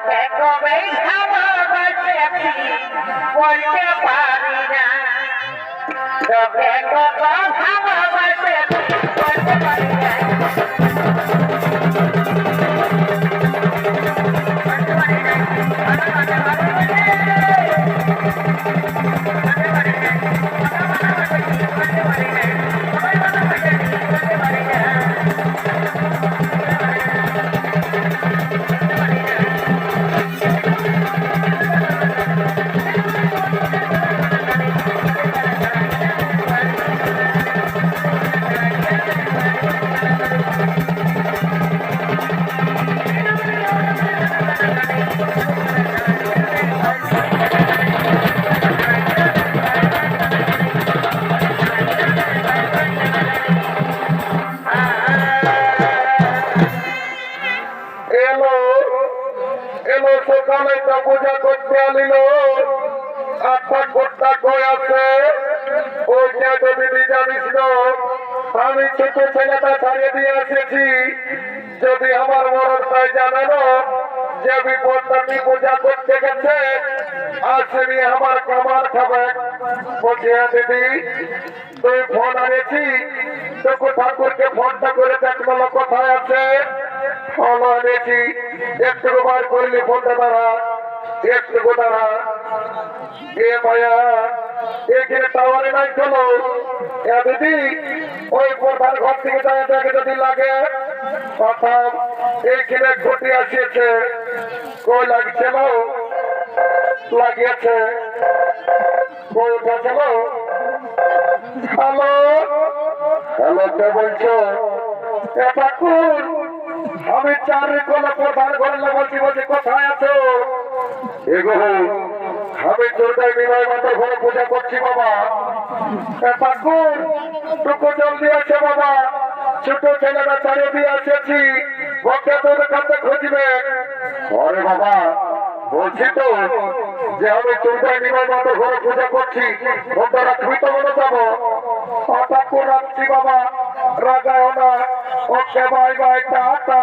তোকে কবে ভালোবাসেছি বলতে পারি না তোকে কত ভালোবাসেছি বলতে পারি না যে বিপদটাকে পূজা করতে গেছে আসেনি আমার কামার খাবে হ্যাঁ দিদি তুই ফোন আনেছি তোকে ঠাকুরকে ফোনটা করে দেখল কোথায় আছে? ফোন আনেছি একটু বার করলি ফোনটা দাঁড়া একটু দাঁড়া এ মায়া এখানে টাওয়ারে নাই চলো দিদি ওই প্রধান ঘর থেকে যায়, দেখে যদি লাগে কথা এইখানে আসিয়েছে। কই লাগিয়েছে কই হ্যালো? হ্যালো, কে বলছো? এ ঠাকুর, আমি চার কোলা প্রধান ঘরে বলছি বলছি, কোথায় আছো? এগো আমি দুর্গায় বিনয় মাতার ঘরে পূজা করছি, বাবা। ঠাকুর, টুকু আছে বাবা। ছোট ছেলেরা চালিয়ে দিয়ে এসেছি ওকে তোদের কাছে খুঁজবে। আরে বাবা, বলছি তো যে আমি দুর্গায় বিনয় মাতার ঘরে পূজা করছি। ওটা রাখবি তো মনে যাব। হঠাৎ রাখছি বাবা। রাগায় না। Okay, bye bye, tata.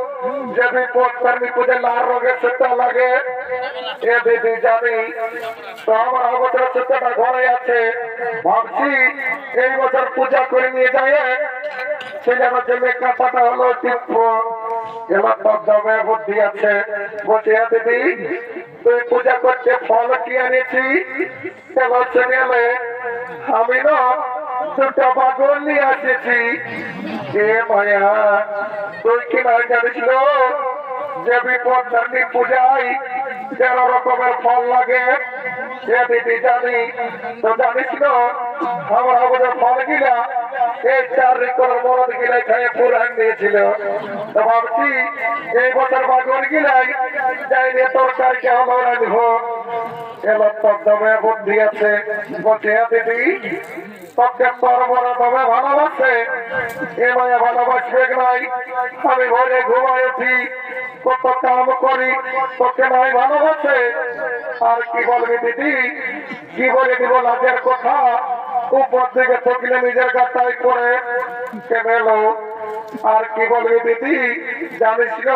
যে বিপদ কর্মী পুজো লাল রঙের সুতা লাগে এ দিদি জানি তো আমার ঘরে আছে। ভাবছি এই বছর পূজা করে নিয়ে যায় এবার তোর আছে। বলছে দিদি, তুই পূজা করতে ফল কি শুনেলে আমি না দুটো বাগর নিয়ে মায়া তুই কি না যে বিপদ ধর্মী পূজায় তেরো রকমের ফল লাগে, সে দিদি জানি তো জানিস আমার আমাদের ফল গিলা এই চার রেকর মরদ গিলাই খাই পুরান দিয়েছিল। তো ভাবছি, এই বছর বাগর গিলাই, যাই নিয়ে তরকারি কে হলো রাখব এবার তোর দমে বুদ্ধি আছে। "হ্যাঁ দিদি? তোর বড় এ মায়া ভালোবাসবে নাই? আমি ঘরে ঘুমাই উঠি কত কাম করি, তোকে নাই ভালোবাসে। আর কি বলবি দিদি? কি বলে দিব লাজের কথা, উপর দিকে থাকলে নিজের গাটাই করে। কেমেলো আর কি বলবি দিদি? জানিস না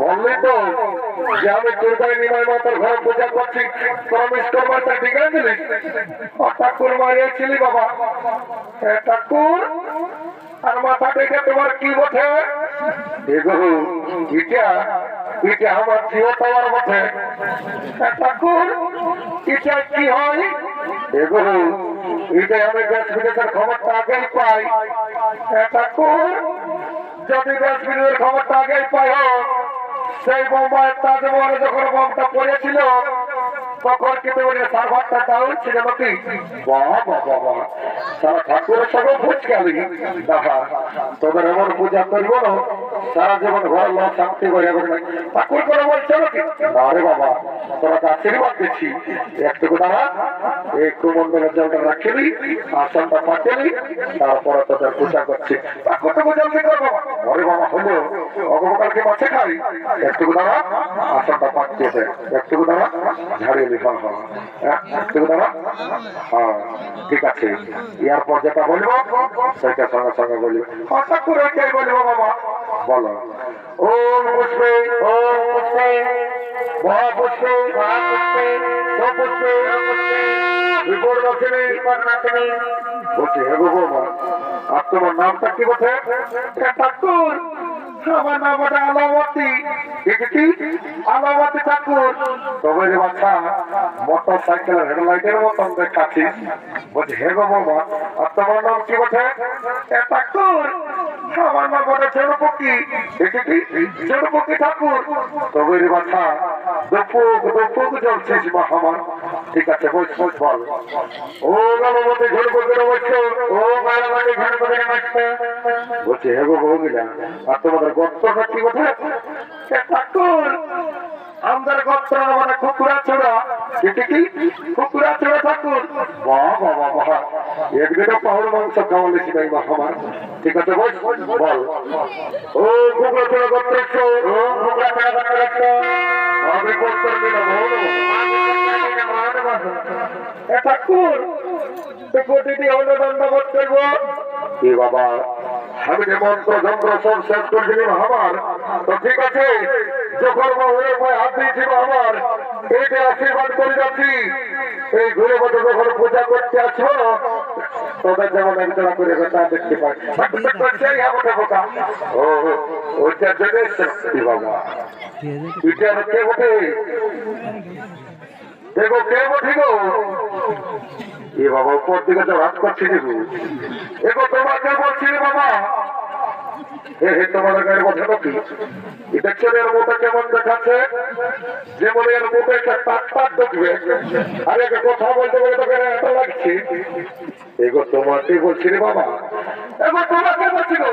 বললি তো যে আমি দুর্গায় নিমাই মাতার ঘরে পূজা করছি। প্রমিস করবার তা ঠিক আছে ঠাকুর মারিয়েছিলি বাবা। ঠাকুর, আর মাথা দেখে তোমার কি বটে? আমার জিও টাওয়ার বটে। ঠাকুর ইটা কি হয়? এগো এটা আমি দেশ বিদেশের খবরটা আগেই পাই। ঠাকুর, যদি দেশ বিদেশের খবরটা আগেই পাই হোক সেই বোম্বাইয়ের তাজমহলে যখন বোমটা পড়েছিল, তখন কিন্তু উনি সার্ভারটা দাও ছিল নাকি? বাহ বাহ সারা ঠাকুরের সঙ্গে ভুজ দেখা, তোদের এমন পূজা করব না। সারা জীবন ঘর লোক শান্তি করে। ঠাকুর করে বলছো নাকি? না রে বাবা, তোরা তো আশীর্বাদ দিচ্ছি। একটুকু দাঁড়া এই কুমন্ডলের জলটা রাখিলি আসনটা পাঠিয়ে তারপরে তোদের পূজা করছি। ঠাকুরটুকু জলদি কর বাবা ওরে বাবা, হলো অগমকালকে মাছে খাই। একটুকু দাঁড়া, আসনটা পাঠিয়ে দে। একটুকু দাঁড়া, ঝাড়িয়ে দি হ্যাঁ হ্যাঁ একটুকু দাঁড়া। হ্যাঁ ঠিক আছে। এরপর যেটা বলব, সেটা সঙ্গে সঙ্গে বলব। ঠাকুর ওইটাই বলব বাবা? বলো। ওম পুষ্পে ওম পুষ্পে মহা পুষ্পে মহা পুষ্পে সপুষ্পে পুষ্পে বিপদ নাশিনী বিপদ নাশিনী বলছি, হে গো বৌমা, আর তোমার নামটা কি বলছে? ঠাকুর, আমার নাম ওটা আলামতি দেখেছি আলামতি ঠাকুর। তবে রে বাচ্চা মোটর সাইকেলের হেডলাইটের মতন দেখাচ্ছিস বলছি, হে গো বৌমা, আর তোমার নাম কি বলছে? ঠাকুর আমার মা আমার বল। গণপতি ঝড়পতি নমস্কার ও গণপতি ঝড়পতি নমস্কার বলছি, হে গো বৌমিলা আর তোমাদের গত্রটা কি কথা এ ঠাকুর, আমাদের গত্র মানে কুকুরা ছোড়া এটি কি কুকুরা ঠাকুর বাহ বাহ বাহ বাহ পাহাড় মাংস খাওয়ালেছি নাই মা আমার। ঠিক আছে বল বল। ও, কুকুরা ছোড়া গত্র ও, কুকুরা ছোড়া গত্র আমি গত্র দিলাম এ ঠাকুর প্রতিটি হলো দণ্ডবোধ করব এ বাবা? আমি যে মন্ত্র যন্ত্র সব শেষ করেছিলাম আমার। তো ঠিক আছে যখন হাত দিয়েছিল আমার এইটা আশীর্বাদ করে যাচ্ছি। এই ঘুরে বছর যখন পূজা করতে আসো তোদের যেমন একজনা করে কথা দেখতে পাই ও ওইটা জেনে এসছে এ বাবা এটা কে বটে? দেখো, কে বটে গো? এ বাবা, উপর দিকে তো রাত করছি দেখো এগো তোমাকে বলছি বাবা? হে হে তোমাদের গায়ের কথা নাকি দেখছেন এর মতো কেমন দেখাচ্ছে? যেমন এর মুখে একটা তাক ঢুকবে আর কথা বলতে বলে তোকে এত লাগছে। এগো তোমাকে বলছি রে বাবা? এগো তোমাকে বলছি গো?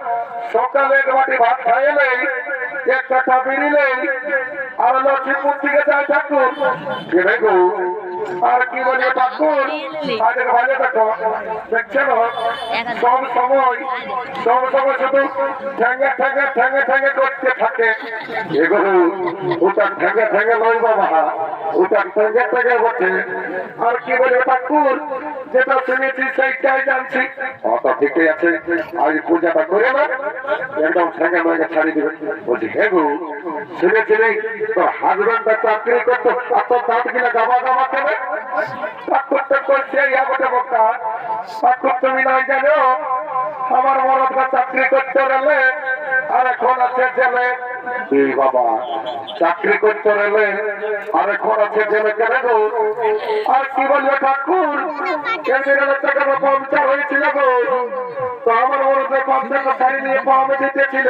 সকালে বাটি ভাত নেই, এক কাঠা বেরিলে আর লক্ষ্মীপুর থেকে যায় ঠাকুর? গো। আর কি বলে ঠাকুর? আজকে ভালো দেখো দেখছেন সব সময় সব সময় শুধু ঠেঙ্গে ঠেঙ্গে ঠেঙ্গে ঠেঙ্গে করতে থাকে। এগুলো ওটা ঠেঙ্গে ঠেঙ্গে নয় বাবা, ওটা ঠেঙ্গে ঠেঙ্গে বটে। আর কি বলে ঠাকুর? যেটা শুনেছি, সেইটাই জানছি। অত ঠিকই আছে। আজ পূজাটা করে না একদম ঠেঙ্গে মেঘে ছাড়িয়ে দিবে। বলছি, হে গো, শুনেছিলি? তোর হাজবেন্ডটা চাকরি করতো, আর তোর দাঁত কিনা গাবা গাবা কেনে? ঠাকুর তো করছে ইয়া বটে বক্তা ঠাকুর তুমি নাই জানো আমার মরদটা চাকরি করতে গেলে আর এখন আছে জেলে। বাবা। চাকরি করতে গেলে আর এখন আছে, জেলে কেন গো। আর কি বলবে ঠাকুর? টাকা পাংচার হয়েছিল গো। তো আমার মরদে পাংচারটা শাড়ি নিয়ে পামে দিতেছিল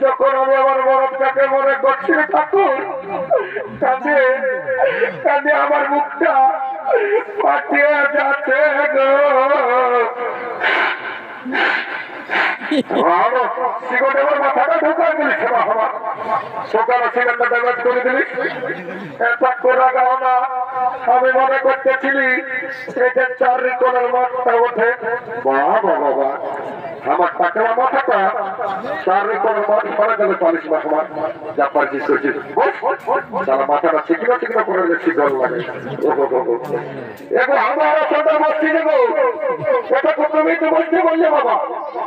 যখন আমি আমার বরফটাকে মনে করছি ঠাকুর কাঁদে কাঁদে আমার মুখটা। পাঠিয়ে যাচ্ছে গো। আরও সিগারেট আমার মাথাটা ঢোকা দিলিস বাবা সকালে সিগারেটটা ড্যামেজ করে দিলিস এটা করে গাও না, আমি মনে করতেছিলি এটা চার রিকলের মাঠটা ওঠে। বাবা বাবা আমার টাকার মাথাটা চার রিকলের মাঠ পরে গেলে মাস আমার যা পারছিস, করছিস। তারা মাথাটা চিকনো চিকনো করে গেছি জল লাগে এগো, আমার ছোটা বসছি, দেখো। এটা তো তুমি তো বসতে বললে, বাবা।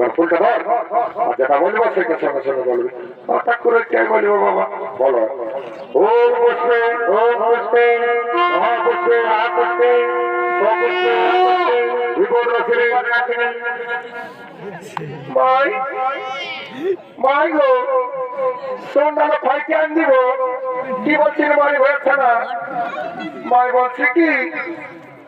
আর যেটা বলব সেটা সঙ্গে সঙ্গে বলবি। হঠাৎ করে কে বাবা? বলো। ও পুষ্পে ও পুষ্পে, মহাপুষ্পে মহাপুষ্পে সপুষ্পে বিপদ রাশিরে মাই মাই গো আন দিব কি বলছিল মাই না? মাই বলছি কি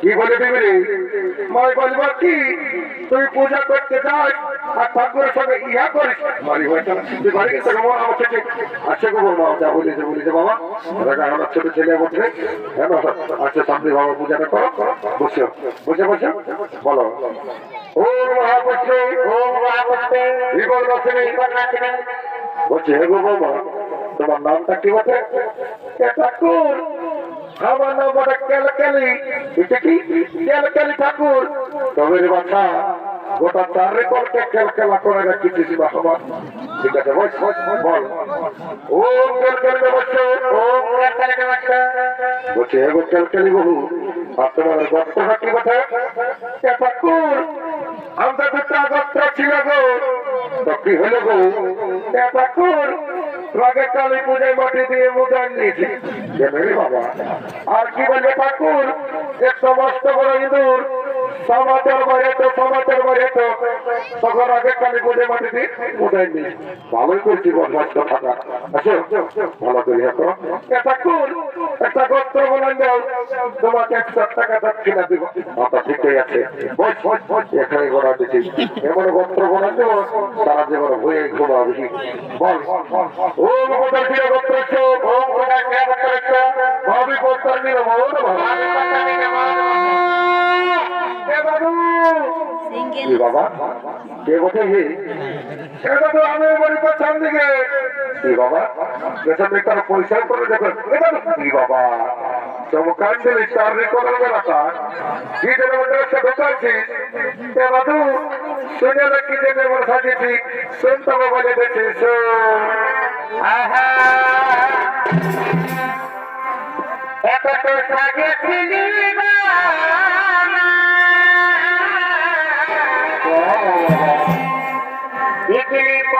কি বলে দিবি মাই বলব কি? তুই পূজা করতে যাস আর ঠাকুরের সঙ্গে ইহা করিস। আচ্ছা বলেছে বাবা। ছেলে বলছে হ্যাঁ সামনে বাবা করো। বলো। বলছে গো বাবা তোমার নামটা কি বটে? ঠাকুর? নাম বটে কেলকেলি। এটা কি কেলকেলি ঠাকুর? তবে বাচ্চা গোটা চার রেকর্ডকে কেলকেলা করে রাখিছিস বা আমার ঠিক আছে, বস বল। ও কেলকেলি নমস্কার ও কেলকেলি নমস্কার। বলছে, এগো কেলকেলি বহু আর তোমার গপ্পটা কি বটে এ ঠাকুর আমরা দুটা গপ্প ছিল গো। তো কি হলো গো? এ ঠাকুর রাগে কালী পূজায় মাটি দিয়ে মুদান নিয়েছি বাবা। আর কি বলে ঠাকুর? যে সমস্ত বড় ইঁদুর। সমাচার বাড়ে তো সমাচার বাড়ে তো। তখন আগে কালী পূজায় মাটি দিয়ে মুদান নিয়েছি ভালোই করছি বদমাস থাকা। আছে ভালো করি হতো এ ঠাকুর একটা গোত্র বলেন যাও তোমাকে একশো টাকা দক্ষিণা দিব। আচ্ছা ঠিকই আছে। বস বস বস, এখানে গোড়া দিচ্ছি এমন গোত্র বলেন দেবো সারা জীবন হয়ে ঘুমাবি বল ওম পদার্থির গোত্রস্য ওম পদার্থির গোত্রস্য ভাবি পদার্থির মৌন কে বাবু কি বাবা। কে বটে হে? কে বাবু আমি বলি পছন্দ দিকে। কি বাবা পেছন দিকে তার পয়সা করে দেখো এটা তো কি বাবা। চমকান দিলি চার রেকর্ডের বেলাটা কি মধ্যে একটা ঢোকাচ্ছি কে বাবু শুনে না কি জন্য আমার সাজিয়েছি। শুনতে বলে দেখছি আহা। এত তো সাজিয়েছিলি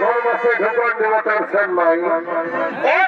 ঘর বসে ঢোকার দেবতার সেন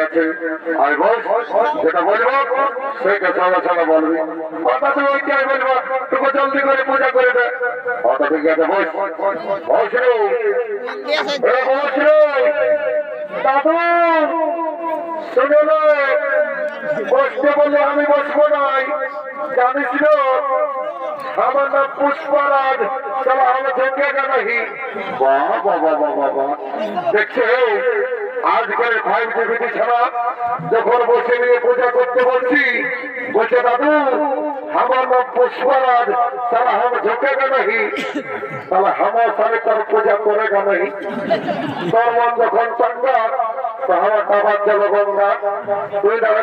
আছে যেটা বলব কথা জলদি করে পূজা করে বলে আমি বসবো নাই। জানিস আমার নাম পুষ্পরাজ। চলো আমি নাহি বাহ বাবা বাবা বাবা দেখছে আজকের ফাইভ প্রকৃতি ছাড়া যখন বসে নিয়ে পূজা করতে বলছি, বলছে দাদু আমার নাম পুষ্পরাজ তারা হাম গে নাহি? তাহলে হামা সারে তার পূজা করেগা নাহি। তোর মন যখন তো আমার বাবার জল তুই লাল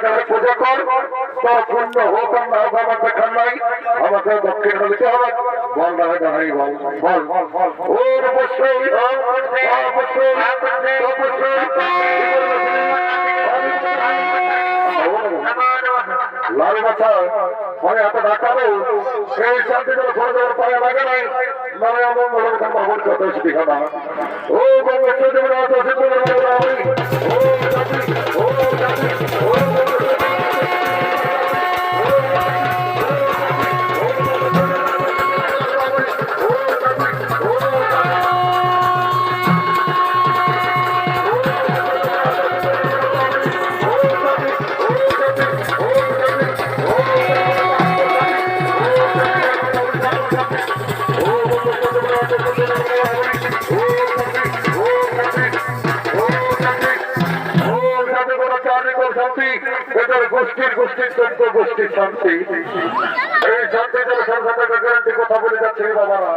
মানে এত ডাকাবো এই শান্তি পরে লাগে নাই। মানে আমার মনে না ও গঙ্গা এই শান্তি যারা সংসদের গ্যারান্টি কথা বলে যাচ্ছে বাবারা।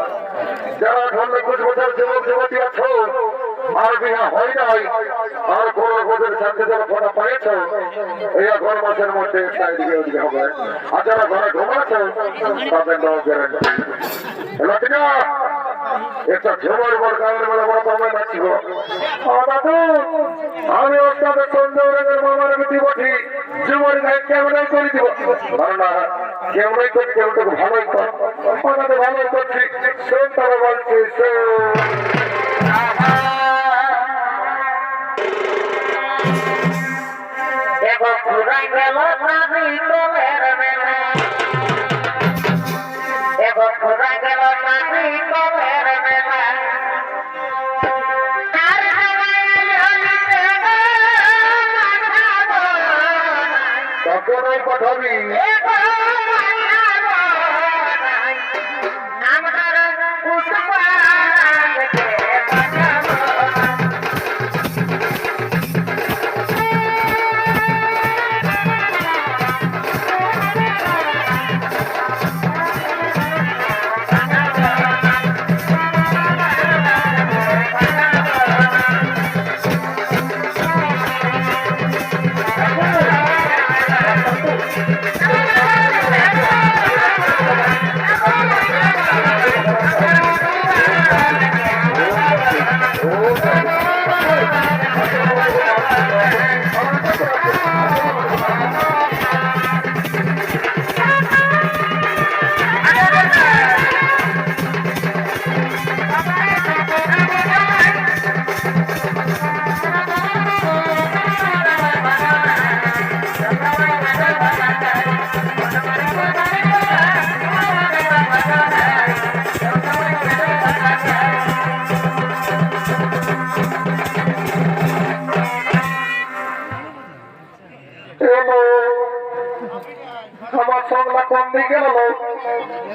যারা ধর্মে কুচ বছর যুবক, যুবতী আছো, আর বিহা হয় নাই, আর কোন রকমের শান্তি যারা ফোনা পাইছ এই ঘর মাসের মধ্যে ঘরে ঘুমাচ্ছ তাদের গ্যারান্টি একটা ঝুমর বর গাঁয়ের বেলা বড় পাবে নাচিব দাদু আমি সন্দেহ রঙের মামার মিটি বসি ঝুমর গায়ে কেমনই করে দিব। না কেমনই করি কেমনটাকে ভালোই কর। ওনাকে ভালোই করছি সেম তারা বলছি সে এবার ফুরাই গেল নারী কোলের মেলা। போடுவீங்க